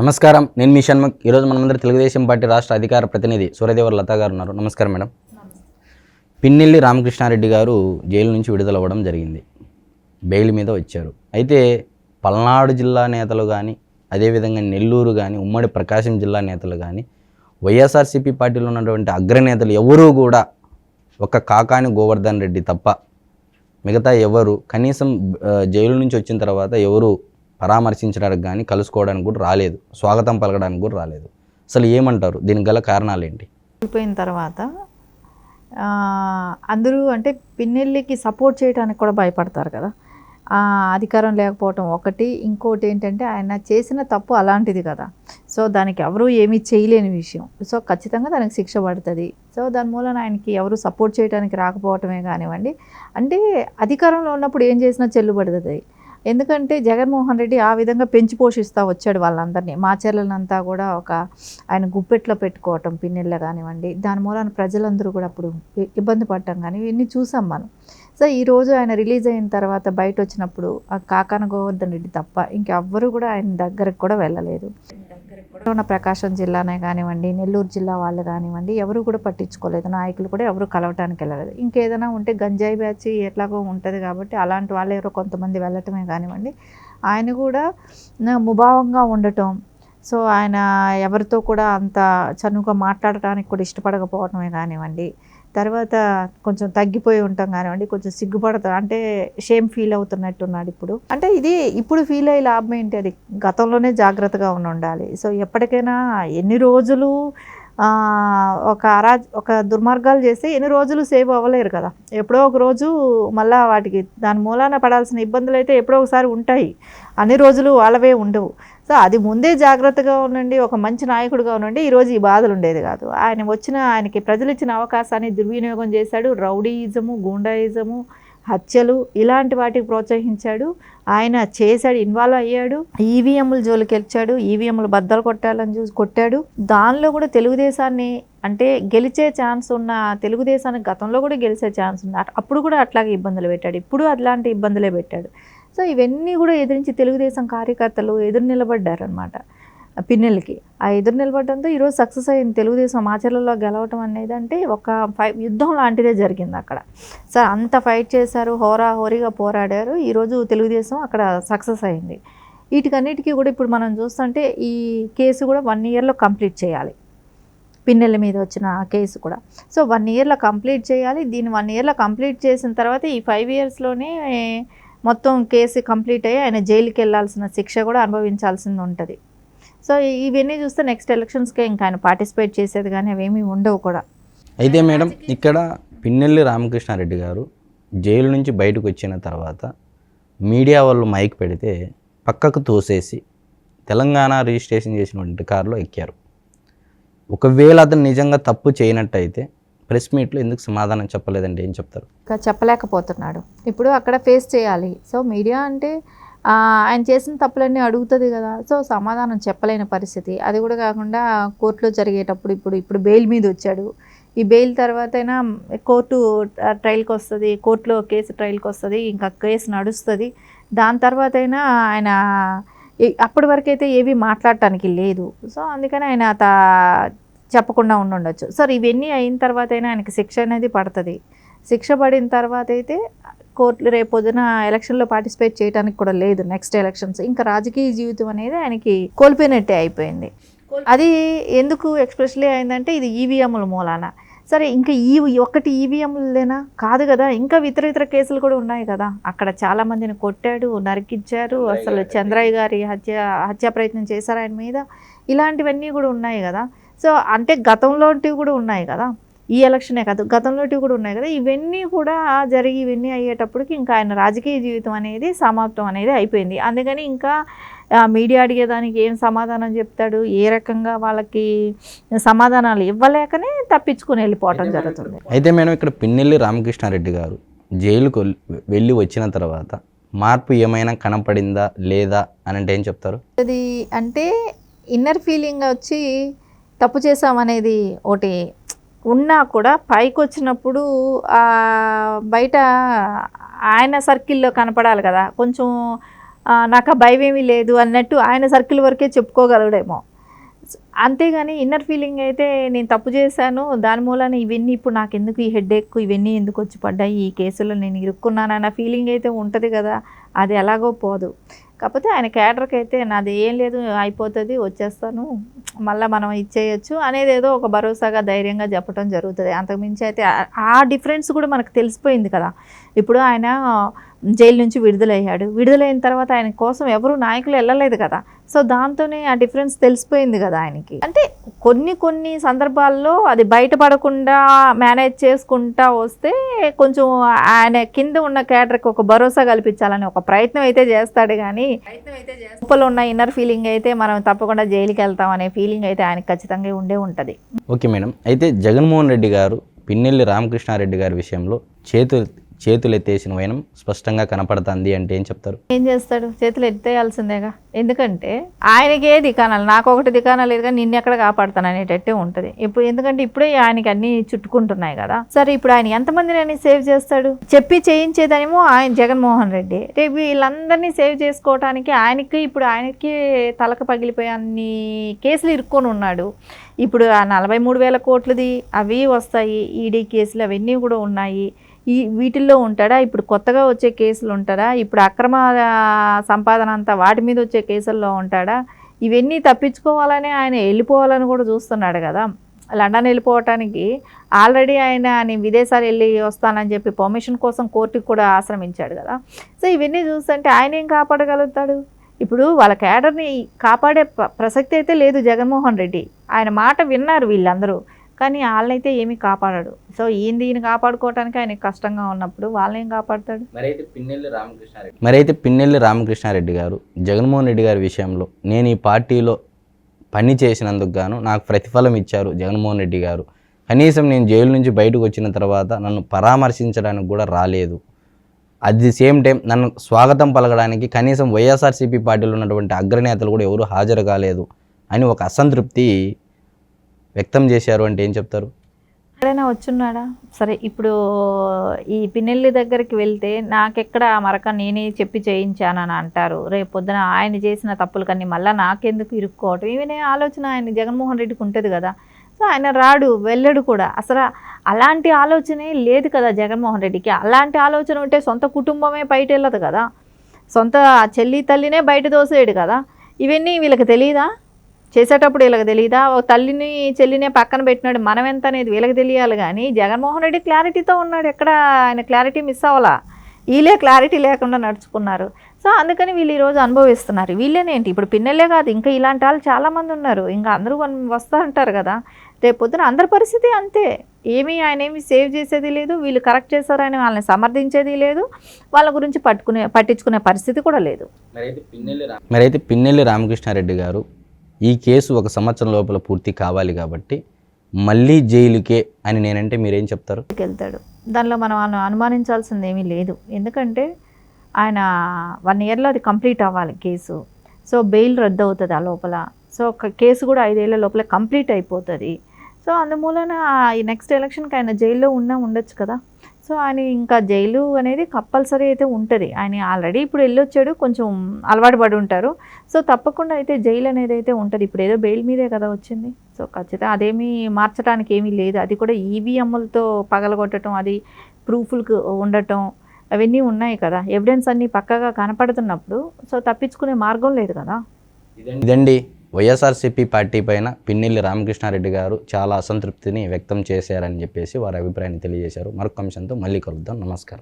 నమస్కారం. నేను మీ షణ్ముఖ్. ఈరోజు మనమందరం తెలుగుదేశం పార్టీ రాష్ట్ర అధికార ప్రతినిధి సూర్యదేవర్ లతా గారు ఉన్నారు. నమస్కారం మేడం. పిన్నెల్లి రామకృష్ణారెడ్డి గారు జైలు నుంచి విడుదలవ్వడం జరిగింది. బెయిల్ మీద వచ్చారు. అయితే పల్నాడు జిల్లా నేతలు కానీ అదేవిధంగా నెల్లూరు కానీ ఉమ్మడి ప్రకాశం జిల్లా నేతలు కానీ వైఎస్ఆర్సీపీ పార్టీలో ఉన్నటువంటి అగ్రనేతలు ఎవరూ కూడా ఒక కాకాని గోవర్ధన్ రెడ్డి తప్ప మిగతా ఎవరు కనీసం జైలు నుంచి వచ్చిన తర్వాత ఎవరు పరామర్శించడానికి కానీ కలుసుకోవడానికి కూడా రాలేదు. స్వాగతం పలకడానికి కూడా రాలేదు. అసలు ఏమంటారు? దీనికి గల కారణాలు ఏంటి? అయిపోయిన తర్వాత అందరూ అంటే పిన్నెల్లికి సపోర్ట్ చేయడానికి కూడా భయపడతారు కదా. అధికారం లేకపోవటం ఒకటి. ఇంకోటి ఏంటంటే ఆయన చేసిన తప్పు అలాంటిది కదా. సో దానికి ఎవరూ ఏమీ చేయలేని విషయం. సో ఖచ్చితంగా దానికి శిక్ష పడుతుంది. సో దాని మూలన ఆయనకి ఎవరు సపోర్ట్ చేయడానికి రాకపోవటమే కానివ్వండి. అంటే అధికారంలో ఉన్నప్పుడు ఏం చేసినా చెల్లుబడుతుంది. ఎందుకంటే జగన్మోహన్ రెడ్డి ఆ విధంగా పెంచి పోషిస్తూ వచ్చాడు వాళ్ళందరినీ. మా చెల్లెలంతా కూడా ఒక ఆయన గుప్పెట్లో పెట్టుకోవటం పిన్నెళ్ళ కానివ్వండి దాని మూలాన ప్రజలందరూ కూడా అప్పుడు ఇబ్బంది పడటం కానీ ఇవన్నీ చూసాం మనం. సో ఈ రోజు ఆయన రిలీజ్ అయిన తర్వాత బయట వచ్చినప్పుడు ఆ కాకాన గోవర్ధన్ రెడ్డి తప్ప ఇంకెవ్వరూ కూడా ఆయన దగ్గరకు కూడా వెళ్ళలేదు. ఉన్న ప్రకాశం జిల్లానే కానివ్వండి నెల్లూరు జిల్లా వాళ్ళు కానివ్వండి ఎవరు కూడా పట్టించుకోలేదు. నాయకులు కూడా ఎవరు కలవటానికి వెళ్ళలేదు. ఇంకేదైనా ఉంటే గంజాయి బ్యాచ్ ఎట్లాగో ఉంటుంది కాబట్టి అలాంటి వాళ్ళు ఎవరో కొంతమంది వెళ్ళటమే కానివ్వండి. ఆయన కూడా ముభావంగా ఉండటం సో ఆయన ఎవరితో కూడా అంత చనువుగా మాట్లాడటానికి కూడా ఇష్టపడకపోవటమే కానివ్వండి. తర్వాత కొంచెం తగ్గిపోయి ఉంటాం కానివ్వండి కొంచెం సిగ్గుపడతా అంటే షేమ్ ఫీల్ అవుతున్నట్టున్నాడు ఇప్పుడు. అంటే ఇది ఇప్పుడు ఫీల్ అయ్యే లాభం ఏంటి? అది గతంలోనే జాగ్రత్తగా ఉండి ఉండాలి. సో ఎప్పటికైనా ఎన్ని రోజులు ఒక అరా ఒక దుర్మార్గాలు చేస్తే ఎన్ని రోజులు సేవ్ అవ్వలేరు కదా. ఎప్పుడో ఒక రోజు మళ్ళీ వాటికి దాని మూలాన పడాల్సిన ఇబ్బందులు అయితే ఎప్పుడో ఒకసారి ఉంటాయి. అన్ని రోజులు వాళ్ళవే ఉండవు. సో అది ముందే జాగ్రత్తగా ఉండండి ఒక మంచి నాయకుడిగా ఉండండి. ఈరోజు ఈ బాధలు ఉండేది కాదు. ఆయన వచ్చిన ఆయనకి ప్రజలు ఇచ్చిన అవకాశాన్ని దుర్వినియోగం చేశాడు. రౌడీయిజము గూండాయిజము హత్యలు ఇలాంటి వాటికి ప్రోత్సహించాడు. ఆయన చేశాడు ఇన్వాల్వ్ అయ్యాడు. ఈవీఎంలు జోలికి వెళ్ళాడు ఈవీఎంలు బద్దలు కొట్టాలని చూసి కొట్టాడు. దానిలో కూడా తెలుగుదేశాన్ని అంటే గెలిచే ఛాన్స్ ఉన్న తెలుగుదేశానికి గతంలో కూడా గెలిచే ఛాన్స్ ఉంది అప్పుడు కూడా అట్లాగే ఇబ్బందులు పెట్టాడు. ఇప్పుడు అట్లాంటి ఇబ్బందులే పెట్టాడు. సో ఇవన్నీ కూడా ఎదిరించి తెలుగుదేశం కార్యకర్తలు ఎదురు నిలబడ్డారనమాట పిన్నెలకి. ఆ ఎదురు నిలబడటంతో ఈరోజు సక్సెస్ అయింది తెలుగుదేశం ఆచరణలో గెలవటం అనేది అంటే ఒక ఫై యుద్ధం లాంటిదే జరిగింది అక్కడ. సార్ అంత ఫైట్ చేశారు హోరా హోరీగా పోరాడారు. ఈరోజు తెలుగుదేశం అక్కడ సక్సెస్ అయింది. వీటికన్నిటికీ కూడా ఇప్పుడు మనం చూస్తుంటే ఈ కేసు కూడా వన్ ఇయర్లో కంప్లీట్ చేయాలి. పిన్నెల మీద వచ్చిన కేసు కూడా. సో వన్ ఇయర్లో కంప్లీట్ చేయాలి. దీన్ని వన్ ఇయర్లో కంప్లీట్ చేసిన తర్వాత ఈ ఫైవ్ ఇయర్స్లోనే మొత్తం కేసు కంప్లీట్ అయ్యి ఆయన జైలుకి వెళ్ళాల్సిన శిక్ష కూడా అనుభవించాల్సింది ఉంటుంది. సో ఇవన్నీ చూస్తే నెక్స్ట్ ఎలక్షన్స్కే ఇంకా ఆయన పార్టిసిపేట్ చేసేది కానీ అవేమీ ఉండవు కూడా. అయితే మేడం ఇక్కడ పిన్నెల్లి రామకృష్ణారెడ్డి గారు జైలు నుంచి బయటకు వచ్చిన తర్వాత మీడియా వాళ్ళు మైక్ పెడితే పక్కకు తోసేసి తెలంగాణ రిజిస్ట్రేషన్ చేసినటువంటి కారులో ఎక్కారు. ఒకవేళ అతను నిజంగా తప్పు చేయనట్టయితే ప్రెస్ మీట్లో ఎందుకు సమాధానం చెప్పలేదంటే ఏం చెప్తారు? ఇంకా చెప్పలేకపోతున్నాడు. ఇప్పుడు అక్కడ ఫేస్ చేయాలి. సో మీడియా అంటే ఆయన చేసిన తప్పులన్నీ అడుగుతుంది కదా. సో సమాధానం చెప్పలేని పరిస్థితి. అది కూడా కాకుండా కోర్టులో జరిగేటప్పుడు ఇప్పుడు ఇప్పుడు బెయిల్ మీద వచ్చాడు. ఈ బెయిల్ తర్వాత అయినా కోర్టు ట్రయల్కి వస్తుంది. కోర్టులో కేసు ట్రయల్కి వస్తుంది. ఇంకా కేసు నడుస్తుంది. దాని తర్వాత అయినా ఆయన అప్పటి వరకు అయితే ఏవి మాట్లాడటానికి లేదు. సో అందుకని ఆయన తా- చెప్పకుండా ఉండుండొచ్చు. సార్ ఇవన్నీ అయిన తర్వాత అయినా ఆయనకి శిక్ష అనేది పడుతుంది. శిక్ష పడిన తర్వాత అయితే కోర్టులు రేపు పొద్దున ఎలక్షన్లో పార్టిసిపేట్ చేయడానికి కూడా లేదు నెక్స్ట్ ఎలక్షన్స్. ఇంకా రాజకీయ జీవితం అనేది ఆయనకి కోల్పోయినట్టే అయిపోయింది. అది ఎందుకు ఎక్స్పెషలీ అయిందంటే ఇది ఈవీఎంల మూలాన. సరే ఇంకా ఈ ఒక్కటి ఈవీఎంలేనా కాదు కదా ఇంకా ఇతర ఇతర కేసులు కూడా ఉన్నాయి కదా. అక్కడ చాలా మందిని కొట్టాడు నరికిచ్చారు. అసలు చంద్రయ్య గారి హత్య హత్య ప్రయత్నం చేశారు ఆయన మీద. ఇలాంటివన్నీ కూడా ఉన్నాయి కదా. సో అంటే గతంలోటివి కూడా ఉన్నాయి కదా. ఈ ఎలక్షనే కాదు గతంలోటివి కూడా ఉన్నాయి కదా. ఇవన్నీ కూడా జరిగి ఇవన్నీ అయ్యేటప్పటికి ఇంకా ఆయన రాజకీయ జీవితం అనేది సమాప్తం అనేది అయిపోయింది. అందుకని ఇంకా మీడియా అడిగేదానికి ఏం సమాధానం చెప్తాడు? ఏ రకంగా వాళ్ళకి సమాధానాలు ఇవ్వలేకనే తప్పించుకుని వెళ్ళిపోవటం జరుగుతుంది. అయితే మేడం ఇక్కడ పిన్నెల్లి రామకృష్ణారెడ్డి గారు జైలుకు వెళ్- వెళ్ళి వచ్చిన తర్వాత మార్పు ఏమైనా కనపడిందా లేదా అని అంటే ఏం చెప్తారు? అది అంటే ఇన్నర్ ఫీలింగ్ వచ్చి తప్పు చేసామనేది ఒకటి ఉన్నా కూడా పైకి వచ్చినప్పుడు బయట ఆయన సర్కిల్లో కనపడాలి కదా. కొంచెం నాకు ఆ భయం ఏమీ లేదు అన్నట్టు ఆయన సర్కిల్ వరకే చెప్పుకోగలడేమో. అంతేగాని ఇన్నర్ ఫీలింగ్ అయితే నేను తప్పు చేశాను దాని మూలాన ఇవన్నీ ఇప్పుడు నాకు ఎందుకు ఈ హెడ్ఏక్ ఇవన్నీ ఎందుకు వచ్చి పడ్డాయి ఈ కేసులో నేను ఇరుక్కున్నానన్న ఫీలింగ్ అయితే ఉంటుంది కదా. అది ఎలాగో పోదు. కాకపోతే ఆయన క్యాడర్కి అయితే నాది ఏం లేదు అయిపోతుంది వచ్చేస్తాను మళ్ళీ మనం ఇచ్చేయచ్చు అనేది ఏదో ఒక భరోసాగా ధైర్యంగా చెప్పడం జరుగుతుంది. అంతకుమించి అయితే ఆ- ఆ డిఫరెన్స్ కూడా మనకు తెలిసిపోయింది కదా. ఇప్పుడు ఆయన జైలు నుంచి విడుదలయ్యాడు. విడుదలైన తర్వాత ఆయన కోసం ఎవరు నాయకులు వెళ్ళలేదు కదా. సో దాంతోనే ఆ డిఫరెన్స్ తెలిసిపోయింది కదా ఆయనకి. అంటే కొన్ని కొన్ని సందర్భాల్లో అది బయటపడకుండా మేనేజ్ చేసుకుంటా వస్తే కొంచెం ఆయన కింద ఉన్న క్యాడర్కి ఒక భరోసా కల్పించాలని ఒక ప్రయత్నం అయితే చేస్తాడు కానీ లోపల ఉన్న ఇన్నర్ ఫీలింగ్ అయితే మనం తప్పకుండా జైలుకి వెళ్తాం అనే ఫీలింగ్ అయితే ఆయనకి ఖచ్చితంగా ఉండే ఉంటుంది. Okay madam. అయితే జగన్మోహన్ రెడ్డి గారు పిన్నెల్లి రామకృష్ణారెడ్డి గారి విషయంలో చేతులు చేతులు ఎత్తేసిన వైనం స్పష్టంగా కనపడుతుంది అంటే ఏం చెప్తారు? ఏం చేస్తాడు? చేతులు ఎత్తేయాల్సిందేగా. ఎందుకంటే ఆయనకే దికానాలు? నాకు ఒకటి దికానాలు లేదు కానీ నిన్ను ఎక్కడ కాపాడుతాను అనేటట్టే ఉంటుంది. ఇప్పుడు ఎందుకంటే ఇప్పుడే ఆయనకి అన్ని చుట్టుకుంటున్నాయి కదా. సరే ఇప్పుడు ఆయన ఎంతమందిని ఆయన సేవ్ చేస్తాడు? చెప్పి చేయించేదేమో ఆయన జగన్మోహన్ రెడ్డి. రేపు వీళ్ళందరినీ సేవ్ చేసుకోవటానికి ఆయనకి ఇప్పుడు ఆయనకి తలక పగిలిపోయి అన్ని కేసులు ఇరుక్కొని ఉన్నాడు. ఇప్పుడు ఆ నలభై మూడు వేల కోట్లది అవి వస్తాయి ఈడీ కేసులు అవన్నీ కూడా ఉన్నాయి. ఈ వీటిల్లో ఉంటాడా? ఇప్పుడు కొత్తగా వచ్చే కేసులు ఉంటాడా ఇప్పుడు అక్రమ సంపాదన అంతా వాటి మీద వచ్చే కేసుల్లో ఉంటాడా? ఇవన్నీ తప్పించుకోవాలని ఆయన వెళ్ళిపోవాలని కూడా చూస్తున్నాడు కదా. లండన్ వెళ్ళిపోవటానికి ఆల్రెడీ ఆయన నేను విదేశాలు వెళ్ళి వస్తానని చెప్పి పర్మిషన్ కోసం కోర్టుకి కూడా ఆశ్రమించాడు కదా. సో ఇవన్నీ చూస్తుంటే ఆయన ఏం కాపాడగలుగుతాడు? ఇప్పుడు వాళ్ళ క్యాడర్ని కాపాడే ప్రసక్తి అయితే లేదు జగన్మోహన్ రెడ్డి. ఆయన మాట విన్నారు వీళ్ళందరూ. కానీ వాళ్ళనైతే ఏమీ కాపాడాడు. సో ఈయన ఈయన కాపాడుకోవటానికి ఆయనకి కష్టంగా ఉన్నప్పుడు వాళ్ళని ఏం కాపాడతాడు? మరైతే పిన్నెల్లి రామకృష్ణారెడ్డి. మరైతే పిన్నెల్లి రామకృష్ణారెడ్డి గారు జగన్మోహన్ రెడ్డి గారి విషయంలో నేను ఈ పార్టీలో పని చేసినందుకు గాను నాకు ప్రతిఫలం ఇచ్చారు జగన్మోహన్ రెడ్డి గారు. కనీసం నేను జైలు నుంచి బయటకు వచ్చిన తర్వాత నన్ను పరామర్శించడానికి కూడా రాలేదు. అట్ ది సేమ్ టైం నన్ను స్వాగతం పలకడానికి కనీసం వైఎస్ఆర్సీపీ పార్టీలో ఉన్నటువంటి అగ్రనేతలు కూడా ఎవరు హాజరు కాలేదు అని ఒక అసంతృప్తి వ్యక్తం చేశారు అంటే ఏం చెప్తారు? ఎక్కడైనా వచ్చున్నాడా? సరే ఇప్పుడు ఈ పిన్నెల్లి దగ్గరికి వెళ్తే నాకెక్కడ ఆ మరక నేనే చెప్పి చేయించానని అంటారు. రేపు పొద్దున ఆయన చేసిన తప్పులు కానీ మళ్ళీ నాకెందుకు ఇరుక్కోవటం? ఇవనే ఆలోచన ఆయన జగన్మోహన్ రెడ్డికి ఉంటుంది కదా. సో ఆయన రాడు వెళ్ళడు కూడా. అసలు అలాంటి ఆలోచనే లేదు కదా జగన్మోహన్ రెడ్డికి. అలాంటి ఆలోచన ఉంటే సొంత కుటుంబమే బయట వెళ్ళదు కదా. సొంత చెల్లి తల్లినే బయట దోసేయడు కదా. ఇవన్నీ వీళ్ళకి తెలియదా చేసేటప్పుడు వీళ్ళకి తెలియదా ఓ తల్లిని చెల్లినే పక్కన పెట్టినాడు. మనం ఎంత అనేది వీళ్ళకి తెలియాలి కానీ జగన్మోహన్ రెడ్డి క్లారిటీతో ఉన్నాడు. ఎక్కడ ఆయన క్లారిటీ మిస్ అవ్వాలా? వీళ్ళే క్లారిటీ లేకుండా నడుచుకున్నారు. సో అందుకని వీళ్ళు ఈరోజు అనుభవిస్తున్నారు. వీళ్ళేనేంటి? ఇప్పుడు పిన్నెలే కాదు. ఇంకా ఇలాంటి వాళ్ళు చాలామంది ఉన్నారు. ఇంకా అందరూ వస్తూ ఉంటారు కదా. రేపు పొద్దున అందరి పరిస్థితి అంతే. ఏమీ ఆయన ఏమి సేవ్ చేసేది లేదు. వీళ్ళు కరెక్ట్ చేశారని వాళ్ళని సమర్థించేది లేదు. వాళ్ళ గురించి పట్టుకునే పట్టించుకునే పరిస్థితి కూడా లేదు. మరైతే పిన్నెల్లి రామకృష్ణారెడ్డి గారు ఈ కేసు ఒక సంవత్సరం లోపల పూర్తి కావాలి కాబట్టి మళ్ళీ జైలుకే అని నేనంటే మీరేం చెప్తారు? వెళ్తాడు. దానిలో మనం అనుమానించాల్సింది ఏమీ లేదు. ఎందుకంటే ఆయన వన్ ఇయర్లో అది కంప్లీట్ అవ్వాలి కేసు. సో బెయిల్ రద్దు అవుతుంది ఆ లోపల. సో ఒక కేసు కూడా ఐదేళ్ళ లోపల కంప్లీట్ అయిపోతుంది. సో అందుమూలన ఈ నెక్స్ట్ ఎలక్షన్కి ఆయన జైల్లో ఉన్నా ఉండొచ్చు కదా? సో ఆయన ఇంకా జైలు అనేది కంపల్సరీ అయితే ఉంటుంది. ఆయన ఆల్రెడీ ఇప్పుడు వెళ్ళొచ్చాడు కొంచెం అలవాటు పడి ఉంటారు. సో తప్పకుండా అయితే జైలు అనేది అయితే ఉంటుంది. ఇప్పుడు ఏదో బెయిల్ మీదే కదా వచ్చింది. సో ఖచ్చితంగా అదేమీ మార్చడానికి ఏమీ లేదు. అది కూడా ఈవీఎంలతో పగలగొట్టడం అది ప్రూఫ్లకు ఉండటం అవన్నీ ఉన్నాయి కదా. ఎవిడెన్స్ అన్నీ పక్కగా కనపడుతున్నప్పుడు సో తప్పించుకునే మార్గం లేదు కదా. ఇదండి. వైఎస్ఆర్సీపీ పార్టీ పైన పిన్నెల్లి రామకృష్ణారెడ్డి గారు చాలా అసంతృప్తిని వ్యక్తం చేశారని చెప్పేసి వారి అభిప్రాయాన్ని తెలియజేశారు. మరొక అంశంతో మళ్ళీ కలుద్దాం. నమస్కారం.